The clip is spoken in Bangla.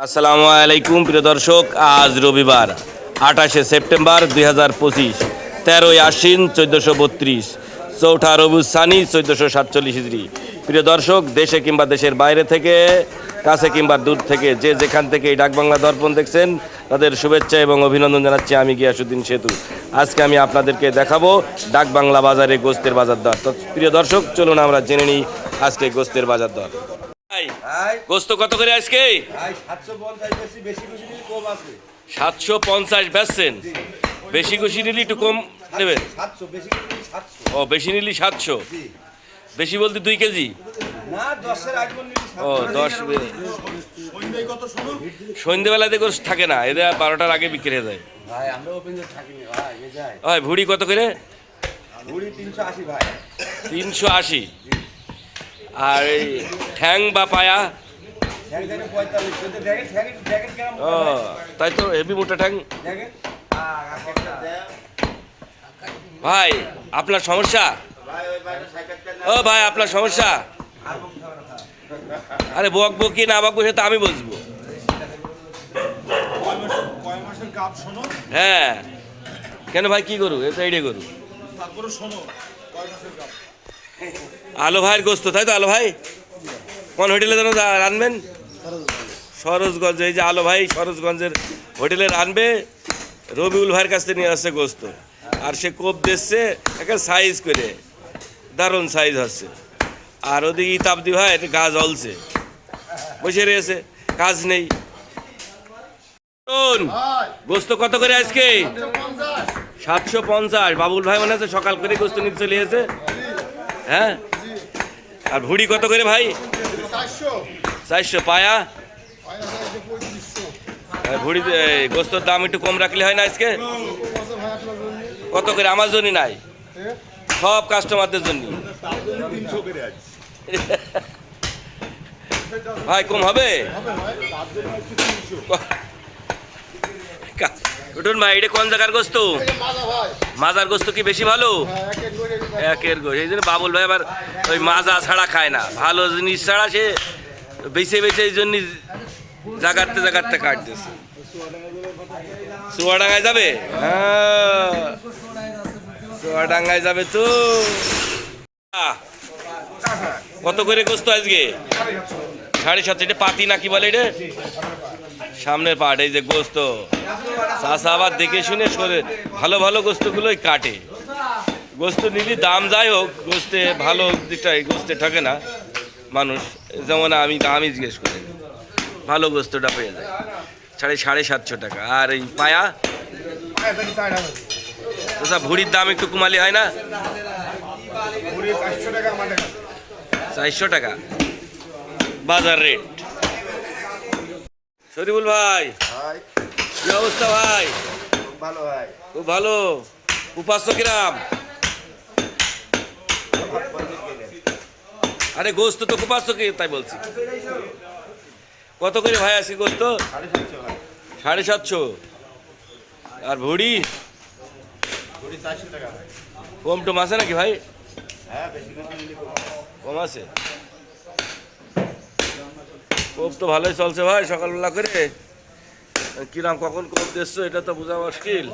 আসসালামু আলাইকুম, প্রিয় দর্শক। আজ রবিবার, আঠাশে সেপ্টেম্বর দুই হাজার পঁচিশ, তেরোই আশ্বিন চোদ্দোশো বত্রিশ, চৌঠা রবুজ সানি চোদ্দোশো সাতচল্লিশ হিজড়ি। প্রিয় দর্শক, দেশে কিংবা দেশের বাইরে থেকে, কাছে কিংবা দূর থেকে যে যেখান থেকে এই ডাকবাংলা দর্পণ দেখছেন, তাদের শুভেচ্ছা এবং অভিনন্দন জানাচ্ছি আমি গিয়াসুদ্দিন সেতু। আজকে আমি আপনাদেরকে দেখাবো ডাকবাংলা বাজারে গোস্তের বাজার দর। প্রিয় দর্শক, চলুন আমরা জেনে নিই আজকে গোস্তের বাজার দর। গোস্ত কত করে আজকে? সাতশো পঞ্চাশ বেচছেন? বেশি খুশি নিলে একটু কম নেবেন? ও বেশি নিলি সাতশো? বেশি বলতে দুই কেজি? ও দশ বে- সন্ধ্যেবেলা দেখো থাকে না এদের বারোটার আগে বিক্রি হয়ে যায়। ভাই ভুড়ি কত করে? তিনশো আশি আর ঠ্যাং বা পায়া। ও, তাই তো হেভি মোটা ঠ্যাং। ভাই, আপনার সমস্যা? ও ভাই, আপনার সমস্যা? আরে বক বকি না বকবো সেটা আমি বুঝব। হ্যাঁ। কেন ভাই, কি করু? এটা এইটাই করু। তারপরে শোনো, কয় মাসের আলো ভাইয়ের গোস্ত, তাই তো আলো ভাই? কোন হোটেলে যেন রানবেন সরোজগঞ্জ, এই যে আলো ভাই সরোজগঞ্জের হোটেলে রানবে রবিউল ভাইয়ের কাছ থেকে নিয়ে আসছে গোস্ত। আর সে কোপ দিচ্ছে একটা সাইজ করে, দারুণ সাইজ হচ্ছে আর ওদিকে ইতাবদি ভাই গা জ্বলছে বসে রয়েছে, কাজ নেই। গোস্ত কত করে আজকে? সাতশো পঞ্চাশ। বাবুল ভাই মনে আছে সকাল করে গোস্ত নিতে চলে এসে হ্যাঁ? আর ভুড়ি কত করে ভাই? চারশো। পায়া? ভুড়ি গোস্তর দাম একটু কম রাখলে হয় না আজকে? কত করে? আমার জন্য নাই। সব কাস্টমারদের জন্য ভাই কম হবে হবে ভাই তার জন্য হচ্ছে তিনশো উঠুন ভাই, এটা কোন জায়গার গোস্ত? মাজার গোস্ত কি বেশি ভালো? এক এক করে একের গোস্ত এই জন্য বাবুল ভাই আবার ওই মাজা ছাড়া খায় না। ভালো জিনিস ছাড়া সে বেছে বেছে এই জন্য জাগাতে জাগাতে কাটতেছে চুয়াডাঙ্গায় যাবে? হ্যাঁ। চুয়াডাঙ্গায় যাবে তো। কত করে গোস্ত আজকে? সাড়ে সাতশো। এটা পাতি নাকি বলে এটা? সামনের পাট এই যে গোস্ত। চাষা আবার দেখে শুনে সরে ভালো ভালো গোস্তগুলোই কাটে। গোস্ত নিলি দাম যাই হোক গোস্তে ভালো দিকটাই গোস্তে থাকে না। মানুষ যেমন আমি আমি জিজ্ঞেস করি ভালো গোস্তটা পেয়ে যায়। সাড়ে সাড়ে সাতশো টাকা। আর এই পায়া? তোসা ভুড়ির দাম একটু কমালি হয় না? চারশো টাকা বাজার রেট শরীফুল ভাই। ভাই। কি অবস্থা ভাই? খুব ভালো ভাই। খুব ভালো। উপাস্য কিরাম? আরে গোস্ত তো কুপাস্য কি তাই বলছি। কত করে ভাই আজকে গোস্ত? সাড়ে সাতশো আর ভুড়ি? কম টম আছে নাকি ভাই? হ্যাঁ কম কম আছে? কোপ তো ভালোই চলছে ভাই সকালবেলা করে। কিরাম কখন কোপ দিচ্ছ, এটা তো বোঝা মুশকিল।